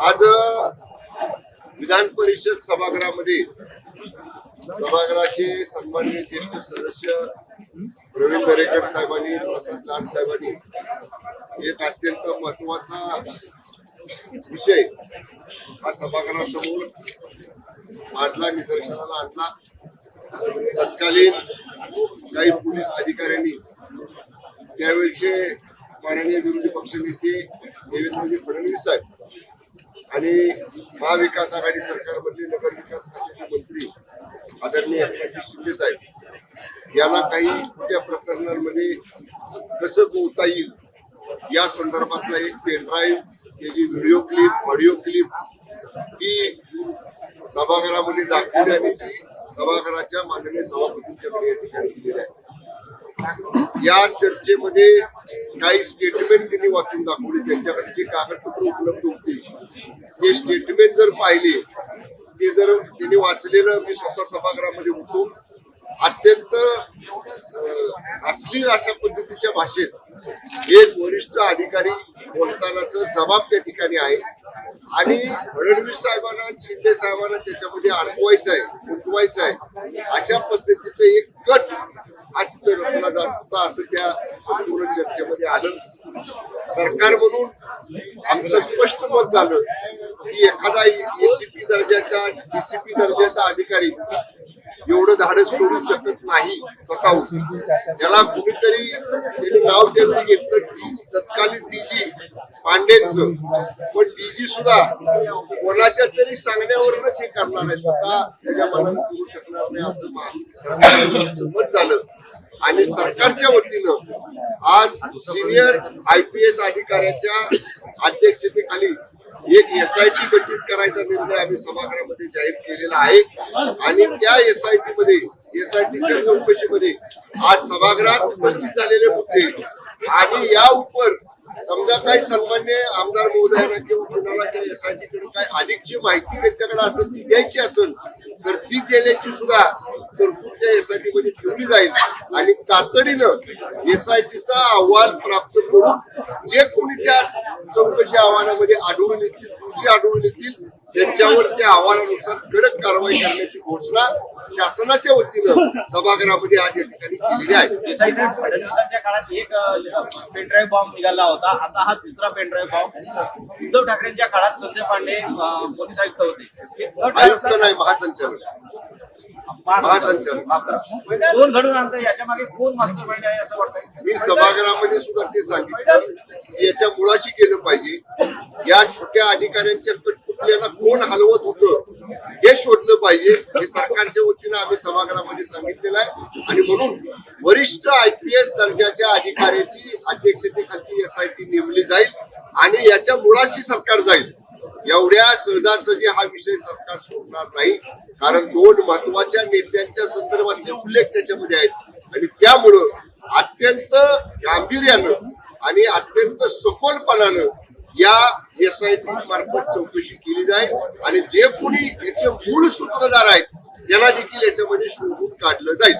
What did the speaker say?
आज विधान परिषद सभागृहामध्ये सभागृहाचे सन्माननीय ज्येष्ठ सदस्य प्रवीण दरेकर साहेबांनी प्रसाद लाड साहेबांनी एक अत्यंत महत्त्वाचा विषय हा सभागृहासमोर मांडला निदर्शनाला आणला. तत्कालीन काही पोलीस अधिकाऱ्यांनी त्यावेळचे माननीय विरोधी पक्षनेते देवेंद्रजी फडणवीस साहेब आणि महाविकास आघाडी सरकारमधले नगर विकास खात्याचे मंत्री आदरणीय एकनाथजी शिंदे साहेब यांना काही खोट्या प्रकरणांमध्ये कसं गोवता येईल या संदर्भातला एक पेनड्राईव्ह त्याची व्हिडिओ क्लिप ऑडिओ क्लिप ही सभागृहामध्ये दाखवली आणि ती सभागृहाच्या माननीय सभापतींच्याकडे या ठिकाणी दिलेली आहे. या चर्चेमध्ये काही स्टेटमेंट त्यांनी वाचून दाखवली. त्यांच्याकडे जी कागदपत्र उपलब्ध होती ते स्टेटमेंट जर पाहिले ते जर त्यांनी वाचलेलं मी स्वतः सभागृहामध्ये होतो. अत्यंत असली अशा पद्धतीच्या भाषेत एक वरिष्ठ अधिकारी बोलतानाच जबाब त्या ठिकाणी आहे. आणि फडणवीस साहेबांना शिंदे साहेबांना त्याच्यामध्ये अडकवायचं आहे गुंतवायचं आहे अशा पद्धतीचं एक कट हा रचना रचला असं त्या संपूर्ण चर्चेमध्ये आलं. सरकार म्हणून आमचं स्पष्ट मत झालं की एखादा एसीपी दर्जाचा डीसीपी दर्जाचा अधिकारी एवढं धाडस करू शकत नाही स्वतःहून. त्याला कुणीतरी त्यांनी नाव त्यावेळी घेतलं की तत्कालीन डीजी पांडेच. पण डीजी सुद्धा कोणाच्या तरी सांगण्यावरूनच हे करणार आहे. स्वतः त्याच्या मनात करू शकणार नाही असं मत झालं. आणि सरकारच्या वतीनं आज सिनियर आय पी एस अधिकाऱ्याच्या अध्यक्षतेखाली एक एस आय टी गठीत करायचा निर्णय आम्ही सभागृहामध्ये जाहीर केलेला आहे. आणि त्या एस आय टी मध्ये एस आय टीच्या चौकशीमध्ये आज सभागृहात उपस्थित झालेले मुद्दे आणि या उपर समजा काही सन्मान्य आमदार महोदयांना किंवा कुणाला काही एस आय काय अधिकची माहिती त्यांच्याकडे असेल ती द्यायची असेल तर ती देण्याची सुद्धा तरतूद त्या एस आय टी मध्ये ठेवली जाईल. आणि तातडीनं एस आय टीचा अहवाल प्राप्त करून जे कोणी त्या चौकशी अहवालामध्ये आढळून येतील दोषी आढळून येतील त्यांच्यावर त्या अहवालानुसार कडक कारवाई करण्याची घोषणा शासनाच्या वतीनं सभागृहामध्ये आज या ठिकाणी केलेली आहे. देसाई साहेब फडणवीसांच्या काळात एक पेनड्राईव्ह बॉम्ब निघाला होता. आता हा दुसरा पेनड्राईव्ह बॉम्ब उद्धव ठाकरेंच्या काळात संजय पांडे अं, पोलीस आयुक्त होते. हे न आयुक्त नाही महासंचालक. महासंचालक. माफ करा. कोण घडून आणतं याच्या मागे कोण मास्टर माइंड आहे असं वाटतंय? मी सभागृहामध्ये सुद्धा ते सांगितलं. की याच्या मुळाशी केलं पाहिजे. या छोट्या अधिकाऱ्यांच्या आपल्याला कोण हलवत होतं हे शोधलं पाहिजे. हे सरकारच्या वतीनं आम्ही सभागृहामध्ये सांगितलेलं आहे. आणि म्हणून वरिष्ठ आय पी एस दर्जाच्या अधिकाऱ्याची अध्यक्षतेखाली एस आय टी नेमली जाईल आणि याच्या मुळाशी सरकार जाईल. एवढ्या सहजासहजी हा विषय सरकार सोडणार नाही. कारण दोन महत्त्वाच्या नेत्यांच्या संदर्भातले उल्लेख त्याच्यामध्ये आहेत. आणि त्यामुळं अत्यंत गांभीर्यानं आणि अत्यंत सखोलपणानं या एस आय टी मार्फत चौकशी केली जाईल आणि जे कोणी याचे मूळ सूत्रधार आहेत त्यांना देखील याच्यामध्ये शोधून काढलं जाईल.